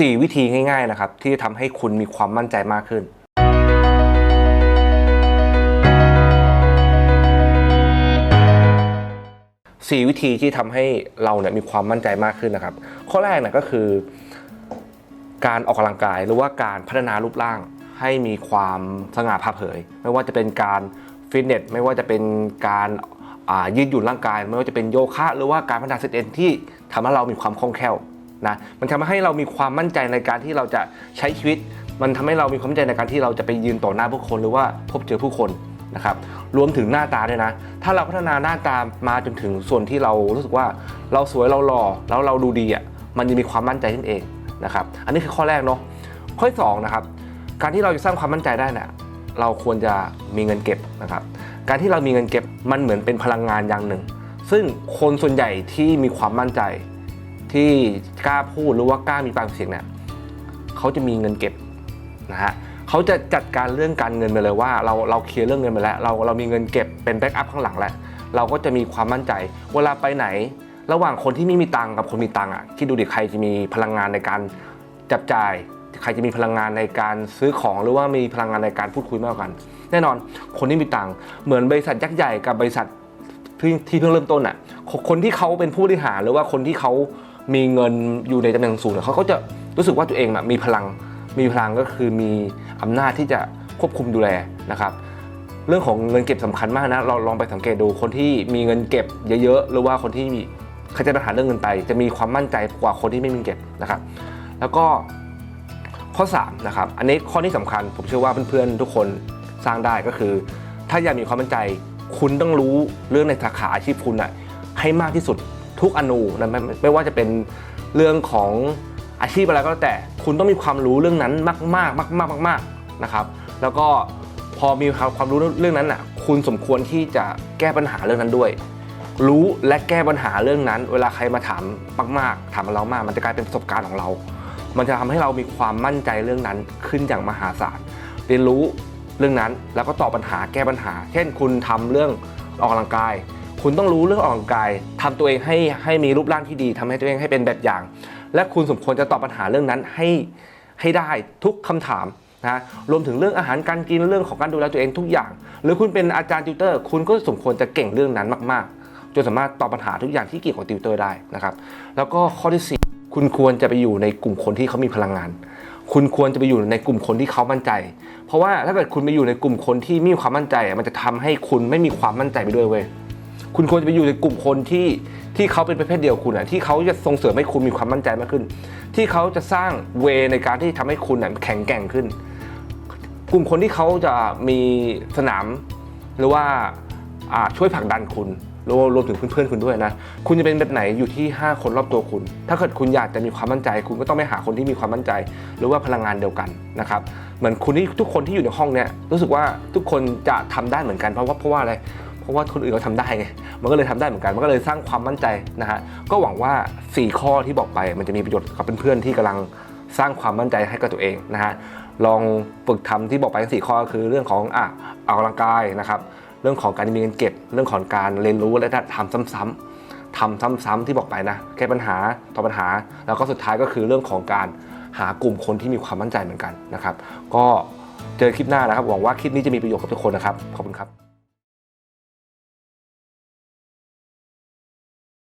4 วิธีง่ายๆนะครับที่จะทำให้คุณมีความมั่นใจมากขึ้น4วิธีที่ทำให้เราเนี่ยมีความมั่นใจมากขึ้นนะครับ ข้อแรกเนี่ยก็คือ การออกกำลังกายหรือว่าการพัฒนารูปร่างให้มีความสง่าผ่าเผย ไม่ว่าจะเป็นการฟิตเนสไม่ว่าจะเป็นการยืดหยุ่นร่างกาย ไม่ว่าจะเป็นโยคะ หรือว่าการพัฒนาเซตเอ็นที่ทำให้เรามีความคล่องแคล่ว นะมันทำให้เรามีความมั่นใจในการที่เราจะใช้ชีวิต มันทำให้เรามีความมั่นใจในการที่เราจะไปยืนต่อหน้าผู้คนหรือว่าพบเจอผู้คนนะครับรวมถึงหน้าตาด้วยนะ ถ้าเราพัฒนาหน้าตามาจนถึงส่วนที่เรารู้สึกว่าเราสวยเราหล่อแล้วเราดูดีอะมันจะมีความมั่นใจขึ้นเองนะครับอันนี้คือข้อแรกเนาะข้อที่สองนะครับการที่เราจะสร้างความมั่นใจได้เนี่ยเราควรจะมีเงินเก็บนะครับการที่เรามีเงินเก็บมันเหมือนเป็นพลังงานอย่างหนึ่ง ซึ่งคนส่วนใหญ่ที่มีความมั่นใจ ที่กล้าพูดหรือว่ากล้ามีปากเสียงเนี่ยเขาจะมีเงินเก็บนะฮะเขาจะจัดการเรื่องการเงินไปเลยว่าเราเราเคลียร์เรื่องเงินไปแล้ว เราเรามีเงินเก็บเป็นแบ็กอัพข้างหลังแล้วเราก็จะมีความมั่นใจ เวลาไปไหน ระหว่างคนที่ไม่มีตังกับคนมีตังอะคิดดูดิใครจะมีพลังงานในการจับจ่าย ใครจะมีพลังงานในการซื้อของหรือว่ามีพลังงานในการพูดคุยมากกว่ากัน แน่นอนคนที่มีตังเหมือนบริษัทยักษ์ใหญ่กับบริษัทที่เพิ่งเริ่มต้นอะคนที่เขาเป็นผู้บริหารหรือว่าคนที่เขา มีเงินอยู่ในตำแหน่งสูงเนี่ยเขาก็จะรู้สึกว่าตัวเองมีพลัง มีพลังก็คือมีอำนาจที่จะควบคุมดูแลนะครับเรื่องของเงินเก็บสำคัญมากนะเราลองไปสังเกตดูคนที่มีเงินเก็บเยอะๆหรือว่าคนที่มีเขาจะปัญหาเรื่องเงินไป จะมีความมั่นใจกว่าคนที่ไม่มีเก็บนะครับ แล้วก็ข้อ3นะครับอันนี้ข้อที่สำคัญผมเชื่อว่าเพื่อนๆทุกคนสร้างได้ก็คือ ถ้าอยากมีความมั่นใจ คุณต้องรู้เรื่องในสาขาอาชีพคุณอะให้มากที่สุด ทุกอนูนะไม่ไม่ไม่ว่าจะเป็นเรื่องของอาชีพอะไรก็แล้วแต่คุณต้องมีความรู้เรื่องนั้นมากๆมากๆมากนะครับ แล้วก็พอมีความรู้เรื่องนั้นอะคุณสมควรที่จะแก้ปัญหาเรื่องนั้นด้วย รู้และแก้ปัญหาเรื่องนั้น เวลาใครมาถามมากๆถามเรามาก มันจะกลายเป็นประสบการณ์ของเรา มันจะทำให้เรามีความมั่นใจเรื่องนั้นขึ้นอย่างมหาศาลเรียนรู้เรื่องนั้นแล้วก็ตอบปัญหาแก้ปัญหา เช่น คุณทำเรื่องออกกำลังกาย คุณต้องรู้เรื่องออกกำลังกายทำตัวเองให้ให้มีรูปร่างที่ดีทำให้ตัวเองให้เป็นแบบอย่าง และคุณสมควรจะตอบปัญหาเรื่องนั้นให้ให้ได้ทุกคำถามนะรวมถึงเรื่องอาหารการกินเรื่องของการดูแลตัวเองทุกอย่าง หรือคุณเป็นอาจารย์ติวเตอร์ คุณก็สมควรจะเก่งเรื่องนั้นมาก ๆ จนสามารถตอบปัญหาทุกอย่างที่เกี่ยวกับติวเตอร์ได้นะครับ แล้วก็ข้อที่สี่คุณควรจะไปอยู่ในกลุ่มคนที่เขามีพลังงาน คุณควรจะไปอยู่ในกลุ่มคนที่เขามั่นใจ เพราะว่าถ้าเกิดคุณไปอยู่ในกลุ่มคนที่ไม่มีความมั่นใจ มันจะทำให้คุณไม่มีความมั่นใจไปด้วยเว้ย คุณควรจะไปอยู่ในกลุ่มคนที่ที่เขาเป็นประเภทเดียวกุณอะที่เขาจะส่งเสริมให้คุณมีความมั่นใจมากขึ้น ที่เขาจะสร้างเวในการที่ทำให้คุณแข็งแกร่งขึ้น กลุ่มคนที่เขาจะมีสนามหรือว่าอ่าช่วยผลักดันคุณรวมรวมถึงเพื่อนๆคุณด้วยนะ คุณจะเป็นแบบไหนอยู่ที่ 5 คนรอบตัวคุณ ถ้าเกิดคุณอยากจะมีความมั่นใจ คุณก็ต้องไปหาคนที่มีความมั่นใจ หรือว่าพลังงานเดียวกันนะครับ เหมือนคุณที่ทุกคนที่อยู่ในห้องเนี้ยรู้สึกว่าทุกคนจะทำได้เหมือนกันเพราะว่าเพราะว่าอะไร ราะว่าคนอื่นเขาทำได้ไง มันก็เลยทำได้เหมือนกัน มันก็เลยสร้างความมั่นใจนะฮะ ก็หวังว่า 4 ข้อที่บอกไป มันจะมีประโยชน์กับเพื่อนๆที่กำลังสร้างความมั่นใจให้กับตัวเองนะฮะ ลองฝึกทำที่บอกไปทั้งสี่ข้อคือเรื่องของอะออกกำลังกายนะครับ เรื่องของการมีเงินเก็บ เรื่องของการเรียนรู้และทำซ้ำๆ ทำซ้ำๆที่บอกไปนะแก้ปัญหาตอบปัญหา แล้วก็สุดท้ายก็คือเรื่องของการหากลุ่มคนที่มีความมั่นใจเหมือนกันนะครับ ก็เจอคลิปหน้านะครับ หวังว่าคลิปนี้จะมีประโยชน์กับทุกคนนะครับ ขอบคุณครับ